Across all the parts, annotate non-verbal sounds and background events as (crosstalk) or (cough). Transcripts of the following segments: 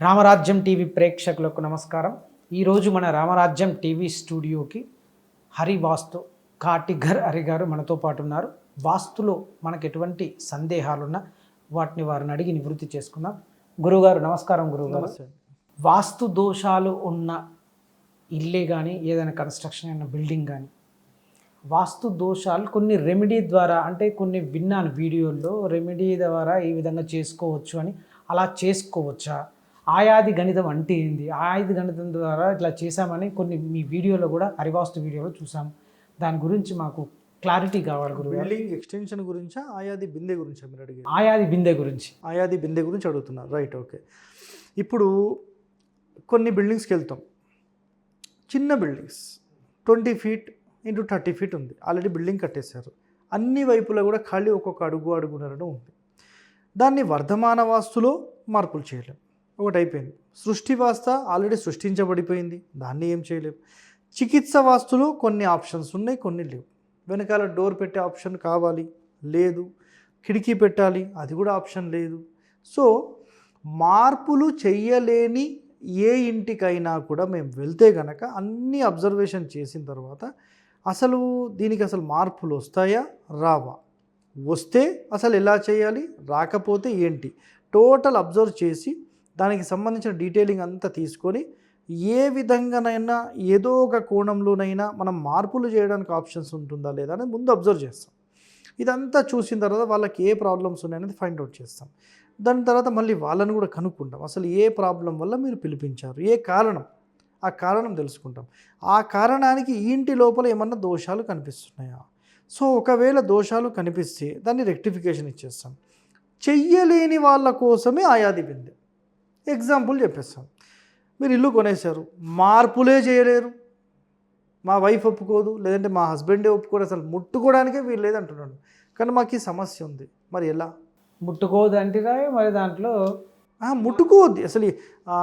రామరాజ్యం TV ప్రేక్షకులకు నమస్కారం. ఈరోజు మన రామరాజ్యం టీవీ స్టూడియోకి హరి వాస్తు కాటిఘర్ హరి గారు మనతో పాటు ఉన్నారు. వాస్తులో మనకు ఎటువంటి సందేహాలున్నా వాటిని వారిని అడిగి నివృత్తి చేసుకుందాం. గురుగారు నమస్కారం గురుగారు వాస్తు దోషాలు ఉన్న ఇల్లే కానీ ఏదైనా కన్స్ట్రక్షన్ అయిన బిల్డింగ్ కానీ వాస్తు దోషాలు కొన్ని రెమెడీ ద్వారా అంటే కొన్ని విన్నాను వీడియోల్లో రెమెడీ ద్వారా ఈ విధంగా చేసుకోవచ్చు అని అలా చేసుకోవచ్చా? ఆయాది గణితం అంటే ఏంది? ఆయాది గణితం ద్వారా ఇట్లా చేశామని కొన్ని మీ వీడియోలో కూడా హరివాస్తు వీడియోలో చూసాం దాని గురించి మాకు క్లారిటీ కావాలి గురుగారు. బిల్డింగ్ ఎక్స్టెన్షన్ గురించా ఆయాది బిందె గురించా మీరు అడిగేది? ఆయాది బిందె గురించి. ఆయాది బిందె గురించి అడుగుతున్నారు. Right okay. ఇప్పుడు కొన్ని బిల్డింగ్స్కి వెళ్తాం. చిన్న buildings twenty feet into thirty feet ఉంది. ఆల్రెడీ బిల్డింగ్ కట్టేశారు. అన్ని వైపులా కూడా ఖాళీ ఒక్కొక్క అడుగు అడుగునరడం ఉంది. దాన్ని వర్ధమాన వాస్తులో మార్పులు చేయలేం. ఒకటి అయిపోయింది సృష్టి వాస్త ఆల్రెడీ సృష్టించబడిపోయింది. దాన్ని ఏం చేయలేము చికిత్స వాస్తులో కొన్ని ఆప్షన్స్ ఉన్నాయి కొన్ని లేవు. వెనకాల డోర్ పెట్టే ఆప్షన్ కావాలి లేదు. కిటికీ పెట్టాలి అది కూడా ఆప్షన్ లేదు. సో మార్పులు చెయ్యలేని ఏ ఇంటికైనా కూడా మేము వెళ్తే గనక అన్ని అబ్జర్వేషన్ చేసిన తర్వాత అసలు దీనికి అసలు మార్పులు వస్తాయా? రావా. వస్తే అసలు ఎలా చేయాలి? రాకపోతే ఏంటి? టోటల్ అబ్జర్వ్ చేసి దానికి సంబంధించిన డీటెయిలింగ్ అంతా తీసుకొని ఏ విధంగానైనా ఏదో ఒక కోణంలోనైనా మనం మార్పులు చేయడానికి ఆప్షన్స్ ఉంటుందా లేదా అనేది ముందు అబ్జర్వ్ చేస్తాం. ఇదంతా చూసిన తర్వాత వాళ్ళకి ఏ ప్రాబ్లమ్స్ ఉన్నాయనేది ఫైండ్ అవుట్ చేస్తాం. దాని తర్వాత మళ్ళీ వాళ్ళని కూడా కనుక్కుంటాం. అసలు ఏ ప్రాబ్లం వల్ల మీరు పిలిపించారు? ఏ కారణం? ఆ కారణం తెలుసుకుంటాం. ఆ కారణానికి ఇంటి లోపల ఏమన్నా దోషాలు కనిపిస్తున్నాయా? సో ఒకవేళ దోషాలు కనిపిస్తే దాన్ని రెక్టిఫికేషన్ ఇచ్చేస్తాం. చెయ్యలేని వాళ్ళ కోసమే ఆయాది బిందె. ఎగ్జాంపుల్ చెప్పేస్తాం మీరు ఇల్లు కొనేశారు మార్పులే చేయలేరు. మా వైఫ్ ఒప్పుకోదు లేదంటే మా హస్బెండే ఒప్పుకోడు అసలు ముట్టుకోవడానికే వీలు లేదంటున్నాడు కానీ మాకు ఈ సమస్య ఉంది. మరి ఎలా? ముట్టుకోదు అంటేరా మరి దాంట్లో ముట్టుకోవద్దు. అసలు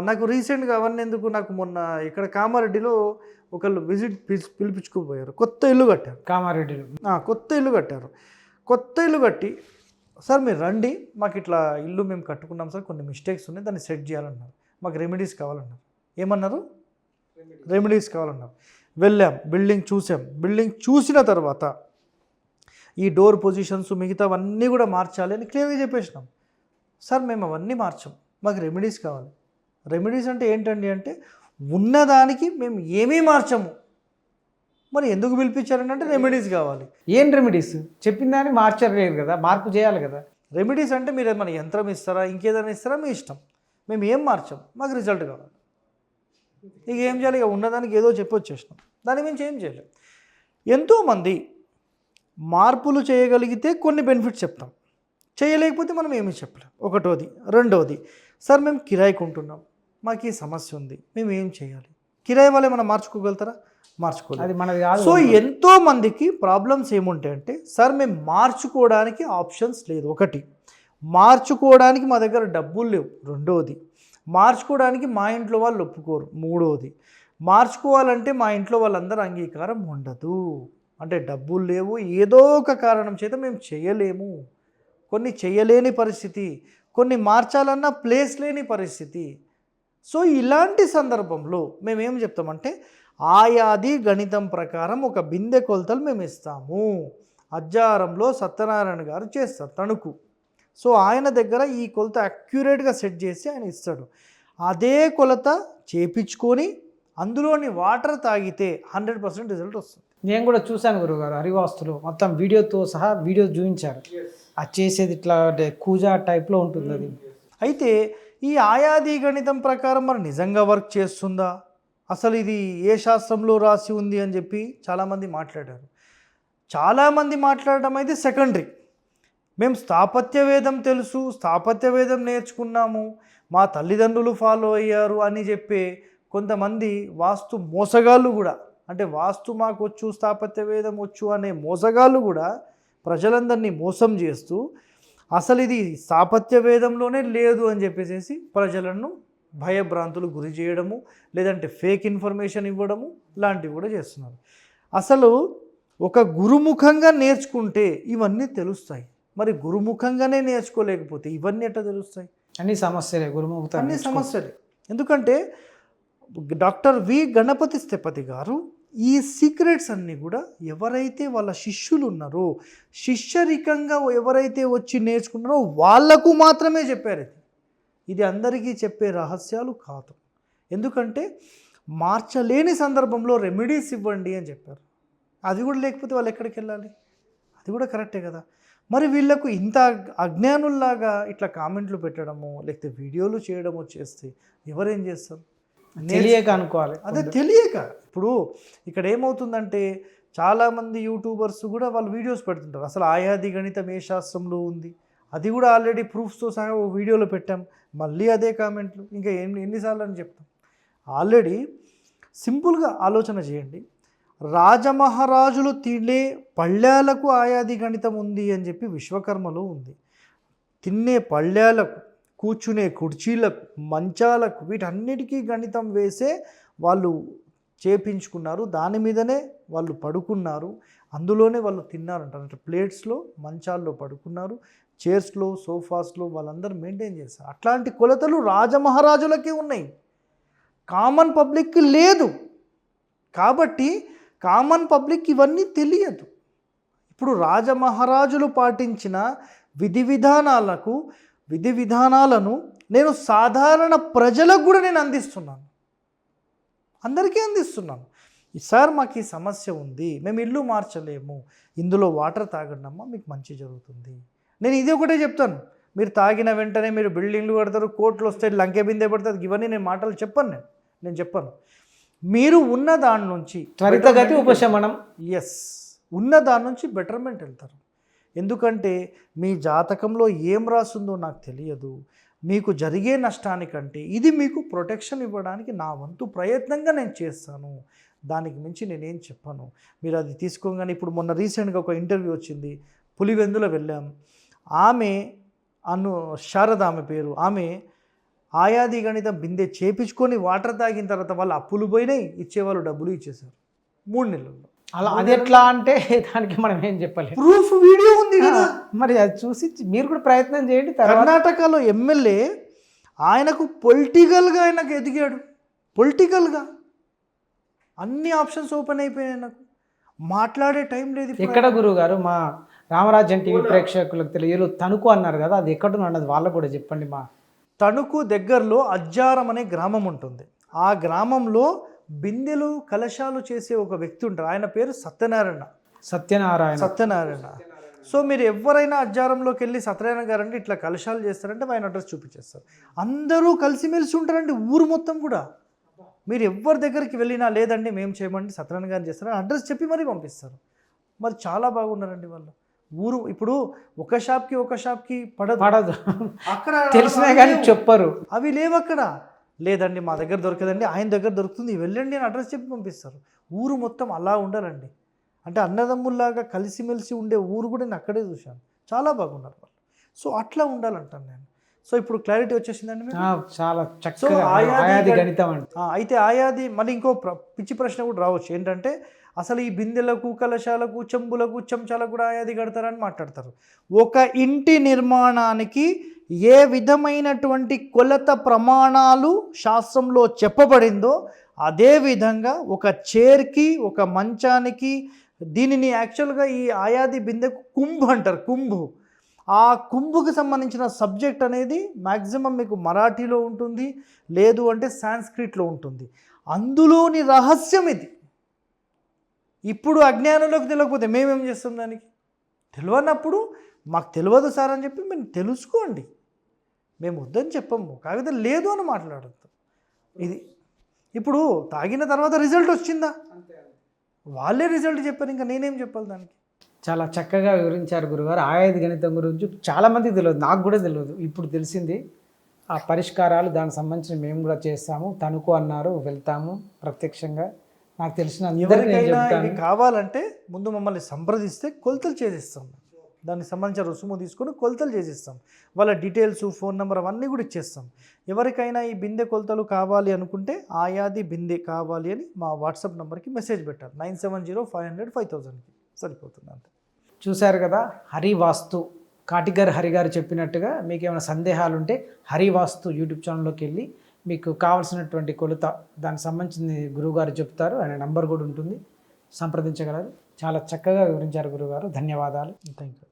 నాకు రీసెంట్గా అవన్నీ ఎందుకు నాకు మొన్న ఇక్కడ కామారెడ్డిలో ఒకళ్ళు విజిట్ పిలిచి పిలిపించుకుపోయారు. కొత్త ఇల్లు కట్టారు. కామారెడ్డిలో. కొత్త ఇల్లు కట్టారు. కొత్త ఇల్లు కట్టి సార్ మీరు రండి. మాకు ఇట్లా ఇల్లు మేము కట్టుకున్నాం సార్. కొన్ని మిస్టేక్స్ ఉన్నాయి. దాన్ని సెట్ చేయాలన్నారు. మాకు రెమెడీస్ కావాలన్నారు. ఏమన్నారు? రెమెడీస్ కావాలన్నారు. వెళ్ళాం. బిల్డింగ్ చూసాం. బిల్డింగ్ చూసిన తర్వాత ఈ డోర్ పొజిషన్స్ మిగతావన్నీ కూడా మార్చాలి అని క్లియర్గా చెప్పేసినాం. సార్ మేము అవన్నీ మార్చాం. మాకు రెమెడీస్ కావాలి. రెమెడీస్ అంటే ఏంటండి అంటే ఉన్నదానికి మేము ఏమీ మార్చము. మరి ఎందుకు పిలిపించారంటే అంటే రెమెడీస్ కావాలి. ఏం రెమెడీస్ చెప్పిన దాన్ని మార్చలేరు కదా మార్పు చేయాలి కదా. రెమెడీస్ అంటే మీరు మన యంత్రం ఇస్తారా ఇంకేదైనా ఇస్తారా మీ ఇష్టం. మేము ఏం మార్చాం? మాకు రిజల్ట్ కావాలి. ఇక ఏం చేయాలి? ఇక ఉన్నదానికి ఏదో చెప్పొచ్చేసినాం దాని మించి ఏం చేయలేం. ఎంతోమంది మార్పులు చేయగలిగితే కొన్ని బెనిఫిట్స్ చెప్తాం. చేయలేకపోతే మనం ఏమీ చెప్పలేం. ఒకటోది. రెండోది సార్ మేము కిరాయికి ఉంటున్నాం. మాకు ఈ సమస్య ఉంది. మేము ఏం చేయాలి? కిరాయి వాళ్ళే మనం మార్చుకోగలుగుతారా? మార్చుకోలేదు. అది మనది కాదు సో ఎంతో మందికి ప్రాబ్లమ్స్ ఏముంటాయంటే సార్ మేము మార్చుకోవడానికి ఆప్షన్స్ లేదు. ఒకటి మార్చుకోవడానికి మా దగ్గర డబ్బులు లేవు. రెండోది మార్చుకోవడానికి మా ఇంట్లో వాళ్ళు ఒప్పుకోరు. మూడోది మార్చుకోవాలంటే మా ఇంట్లో వాళ్ళందరూ అంగీకారం ఉండదు. అంటే డబ్బులు లేవు ఏదో ఒక కారణం చేత మేము చేయలేము. కొన్ని చేయలేని పరిస్థితి కొన్ని మార్చాలన్న ప్లేస్ లేని పరిస్థితి. సో ఇలాంటి సందర్భంలో మేము ఏం చెప్తామంటే ఆయాది గణితం ప్రకారం ఒక బిందె కొలతలు మేము ఇస్తాము. అజ్జారంలో సత్యనారాయణ గారు చేస్తారు తణుకు. సో ఆయన దగ్గర ఈ కొలత అక్యురేట్గా సెట్ చేసి ఆయన ఇస్తాడు. అదే కొలత చేపించుకొని అందులోని వాటర్ తాగితే హండ్రెడ్ పర్సెంట్ రిజల్ట్ వస్తుంది. నేను కూడా చూశాను గురుగారు హరివాస్తులో. మొత్తం వీడియోతో సహా వీడియో చూపించారు. అది చేసేది ఇట్లా అంటే కూజా టైప్లో ఉంటుంది అది. అయితే ఈ ఆయాది గణితం ప్రకారం మరి నిజంగా వర్క్ చేస్తుందా? అసలు ఇది ఏ శాస్త్రంలో రాసి ఉంది అని చెప్పి చాలామంది మాట్లాడారు. చాలామంది మాట్లాడడం అయితే సెకండరీ. మేము స్థాపత్య వేదం తెలుసు స్థాపత్య వేదం నేర్చుకున్నాము మా తల్లిదండ్రులు ఫాలో అయ్యారు అని చెప్పే కొంతమంది వాస్తు మోసగాళ్ళు కూడా అంటే వాస్తు మాకు వచ్చు స్థాపత్య వేదం వచ్చు అనే మోసగాళ్ళు కూడా ప్రజలందరినీ మోసం చేస్తూ అసలు ఇది స్థాపత్య వేదంలోనే లేదు అని చెప్పేసి ప్రజలను భయభ్రాంతులు గురి చేయడము లేదంటే ఫేక్ ఇన్ఫర్మేషన్ ఇవ్వడము లాంటివి కూడా చేస్తున్నారు. అసలు ఒక గురుముఖంగా నేర్చుకుంటే ఇవన్నీ తెలుస్తాయి. మరి గురుముఖంగానే నేర్చుకోలేకపోతే ఇవన్నీ ఎట్లా తెలుస్తాయి? అన్ని సమస్యలే గురుముఖత అన్ని సమస్యలే. ఎందుకంటే డాక్టర్ వి గణపతి స్థపతి గారు ఈ సీక్రెట్స్ అన్నీ కూడా ఎవరైతే వాళ్ళ శిష్యులు ఉన్నారో శిష్యరికంగా ఎవరైతే వచ్చి నేర్చుకుంటారో వాళ్ళకు మాత్రమే చెప్పారు ఇది అందరికీ చెప్పే రహస్యాలు కాదు. ఎందుకంటే మార్చలేని సందర్భంలో రెమెడీస్ ఇవ్వండి అని చెప్పారు. అది కూడా లేకపోతే వాళ్ళు ఎక్కడికి వెళ్ళాలి? అది కూడా కరెక్టే కదా. మరి వీళ్ళకు ఇంత అజ్ఞానుల్లాగా ఇట్లా కామెంట్లు పెట్టడము లేకపోతే వీడియోలు చేయడము చేస్తే ఎవరేం చేస్తారు? తెలియక అనుకోవాలి అదే తెలియక. ఇప్పుడు ఇక్కడ ఏమవుతుందంటే చాలామంది యూట్యూబర్స్ కూడా వాళ్ళు వీడియోస్ పెడుతుంటారు. అసలు ఆయాది గణితం ఏ శాస్త్రంలో ఉంది. అది కూడా ఆల్రెడీ ప్రూఫ్స్తో సహా ఓ వీడియోలో పెట్టాం. మళ్ళీ అదే కామెంట్లు. ఇంకా ఎన్ని ఎన్నిసార్లు అని చెప్తాం. ఆల్రెడీ సింపుల్గా ఆలోచన చేయండి. రాజమహారాజులు తినే పళ్ళాలకు ఆయాది గణితం ఉంది అని చెప్పి విశ్వకర్మలో ఉంది. తినే పళ్ళాలకు కూర్చునే కుర్చీలకు మంచాలకు వీటన్నిటికీ గణితం వేసే వాళ్ళు చేపించుకున్నారు. దాని మీదనే వాళ్ళు పడుకున్నారు. అందులోనే వాళ్ళు తిన్నారంట. అంటే ప్లేట్స్లో మంచాల్లో పడుకున్నారు. చైర్స్లో సోఫాస్లో వాళ్ళందరూ మెయింటైన్ చేస్తారు. అట్లాంటి కొలతలు రాజమహారాజులకే ఉన్నాయి. కామన్ పబ్లిక్కి లేదు. కాబట్టి కామన్ పబ్లిక్ ఇవన్నీ తెలియదు. ఇప్పుడు రాజమహారాజులు పాటించిన విధి విధానాలకు విధి విధానాలను నేను సాధారణ ప్రజలకు కూడా నేను అందిస్తున్నాను. అందరికీ అందిస్తున్నాను. సార్ మాకు ఈ సమస్య ఉంది. మేము ఇల్లు మార్చలేము. ఇందులో వాటర్ తాగండి అమ్మా మీకు మంచి జరుగుతుంది. నేను ఇది ఒకటే చెప్తాను. మీరు తాగిన వెంటనే మీరు బిల్డింగ్లు కడతారు కోట్లు వస్తాయి లంకె బిందె పడుతుంది ఇవన్నీ నేను మాటలు చెప్పను నేను. నేను చెప్పను. మీరు ఉన్న దాని నుంచి త్వరితగతి ఉపశమనం. ఎస్ ఉన్న దాని నుంచి బెటర్మెంట్ వెళ్తారు. ఎందుకంటే మీ జాతకంలో ఏం రాసిందో నాకు తెలియదు. మీకు జరిగే నష్టానికంటే ఇది మీకు ప్రొటెక్షన్ ఇవ్వడానికి నా వంతు ప్రయత్నంగా నేను చేస్తాను. దానికి మించి నేనేం చెప్పను. మీరు అది తీసుకోగానే ఇప్పుడు మొన్న రీసెంట్గా ఒక ఇంటర్వ్యూ వచ్చింది. పులివెందులో వెళ్ళాం. ఆమె అను శారద ఆమె పేరు. ఆమె ఆయాది గణితం బిందె చేపించుకొని వాటర్ తాగిన తర్వాత వాళ్ళు అప్పులు పోయినాయి ఇచ్చేవాళ్ళు డబ్బులు ఇచ్చేశారు. మూడు నెలల్లో. అలా అది ఎట్లా అంటే (laughs) దానికి మనం ఏం చెప్పలేము ప్రూఫ్ వీడియో ఉంది కదా. మరి అది చూసి మీరు కూడా ప్రయత్నం చేయండి కర్ణాటకలో ఎమ్మెల్యే ఆయనకు పొలిటికల్గా ఆయనకు ఎదిగాడు. పొలిటికల్గా. అన్ని ఆప్షన్స్ ఓపెన్ అయిపోయాయి నాకు మాట్లాడే టైం లేదు. ఎక్కడ గురువు గారు మా రామరాజ్యం టీవీ ప్రేక్షకులకు తెలియదు. తణుకు అన్నారు కదా అది ఎక్కడ అన్నది వాళ్ళకు కూడా చెప్పండి మా. తణుకు దగ్గరలో అజ్జారం అనే గ్రామం ఉంటుంది. ఆ గ్రామంలో బిందెలు కలశాలు చేసే ఒక వ్యక్తి ఉంటారు. ఆయన పేరు సత్యనారాయణ. సత్యనారాయణ. సత్యనారాయణ. సో మీరు ఎవరైనా అజ్జారంలోకి వెళ్ళి సత్యనారాయణ గారు అంటే ఇట్లా కలశాలు చేస్తారంటే ఆయన అడ్రస్ చూపించేస్తారు. అందరూ కలిసిమెలిసి ఉంటారండి ఊరు మొత్తం కూడా. మీరు ఎవరి దగ్గరికి వెళ్ళినా లేదండి మేము చేయమండి సత్యనారాయణ గారిని చేస్తారని అడ్రస్ చెప్పి మరీ పంపిస్తారు. మరి చాలా బాగున్నారండి వాళ్ళు. ఊరు ఇప్పుడు ఒక షాప్కి ఒక షాప్కి పడదు. పడదు. అక్కడ తెలిసినా కానీ చెప్పరు. అవి లేవు అక్కడ. లేదండి మా దగ్గర దొరకదండి ఆయన దగ్గర దొరుకుతుంది వెళ్ళండి అని అడ్రస్ చెప్పి పంపిస్తారు. ఊరు మొత్తం అలా ఉండాలండి అంటే అన్నదమ్ముల్లాగా కలిసిమెలిసి ఉండే ఊరు కూడా నేను అక్కడే చూశాను. చాలా బాగున్నారు వాళ్ళు. సో అట్లా ఉండాలంటాను నేను. సో ఇప్పుడు క్లారిటీ వచ్చేసిందండి చాలా చక్కగా ఆయాది ఆయాది గణి- గణితం అయితే ఆయాది మళ్ళీ ఇంకో పిచ్చి ప్రశ్న కూడా రావచ్చు. ఏంటంటే అసలు ఈ బిందెలకు కలశాలకు చెంబులకు చెంచాలకు కూడా ఆయాది కడతారని మాట్లాడతారు. ఒక ఇంటి నిర్మాణానికి ఏ విధమైనటువంటి కొలత ప్రమాణాలు శాస్త్రంలో చెప్పబడిందో అదే విధంగా ఒక చైర్కి ఒక మంచానికి దీనిని యాక్చువల్గా ఈ ఆయాది బిందెకు కుంభ్ అంటారు. కుంభు. ఆ కుంభుకి సంబంధించిన సబ్జెక్ట్ అనేది మ్యాక్సిమం మీకు మరాఠీలో ఉంటుంది లేదు అంటే సాంస్క్రిట్లో ఉంటుంది. అందులోని రహస్యం ఇది. ఇప్పుడు అజ్ఞానంలోకి తెలియకపోతే మేమేం చేస్తాం దానికి? తెలియనప్పుడు మాకు తెలియదు సార్ అని చెప్పి మేము తెలుసుకోండి. మేము వద్దని చెప్పము కాకపోతే లేదు అని మాట్లాడద్దు. ఇది ఇప్పుడు తాగిన తర్వాత రిజల్ట్ వచ్చిందా? వాళ్ళే రిజల్ట్ చెప్పారు ఇంకా నేనేం చెప్పాలి దానికి? చాలా చక్కగా వివరించారు గురుగారు. ఆయాది గణితం గురించి చాలా మందికి తెలియదు నాకు కూడా తెలియదు. ఇప్పుడు తెలిసింది ఆ పరిష్కారాలు దానికి సంబంధించి మేము కూడా చేస్తాము. తణుకు అన్నారు వెళ్తాము ప్రత్యక్షంగా. నాకు తెలిసిన అందరికీ కావాలంటే ముందు మమ్మల్ని సంప్రదిస్తే కొలతలు చేసిస్తాం. దానికి సంబంధించిన రుసుము తీసుకొని కొలతలు చేసిస్తాం. వాళ్ళ డీటెయిల్స్ ఫోన్ నెంబర్ అవన్నీ కూడా ఇచ్చేస్తాం. ఎవరికైనా ఈ బిందె కొలతలు కావాలి అనుకుంటే ఆయాది బిందె కావాలి అని మా వాట్సాప్ నెంబర్కి మెసేజ్ పెట్టారు nine seven zero five hundred five థౌజండ్కి. సరిపోతుంది అంతే. చూశారు కదా హరివాస్తు కాటిగర్ హరి గారు చెప్పినట్టుగా మీకు ఏమైనా సందేహాలు ఉంటే హరివాస్తు యూట్యూబ్ ఛానల్లోకి వెళ్ళి మీకు కావాల్సినటువంటి కొలత దానికి సంబంధించింది గురువుగారు చెప్తారు ఆయన నంబర్ కూడా ఉంటుంది. సంప్రదించగలరు. చాలా చక్కగా వివరించారు గురువుగారు. ధన్యవాదాలు. Thank you